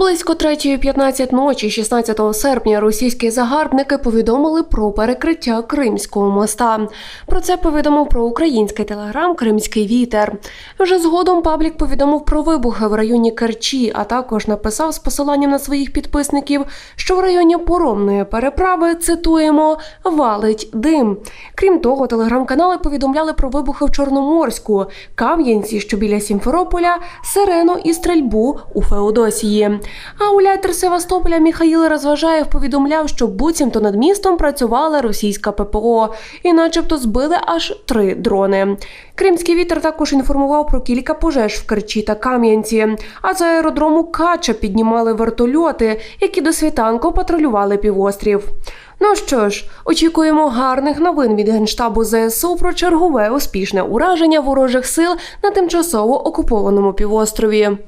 Близько 3.15 ночі, 16 серпня, російські загарбники повідомили про перекриття Кримського моста. Про це повідомив про український телеграм Кримський вітер. Вже згодом паблік повідомив про вибухи в районі Керчі, а також написав з посиланням на своїх підписників, що в районі поромної переправи цитуємо валить дим. Крім того, телеграм-канали повідомляли про вибухи в Чорноморську, Кам'янці, що біля Сімферополя, Сирену і стрільбу у Феодосії. А улятер Севастополя Міхаїл Розважаєв повідомляв, що буцімто над містом працювала російська ППО, і начебто збили аж три дрони. Кримський вітер також інформував про кілька пожеж в Керчі та Кам'янці. А з аеродрому Кача піднімали вертольоти, які до світанку патрулювали півострів. Ну що ж, очікуємо гарних новин від генштабу ЗСУ про чергове успішне ураження ворожих сил на тимчасово окупованому півострові.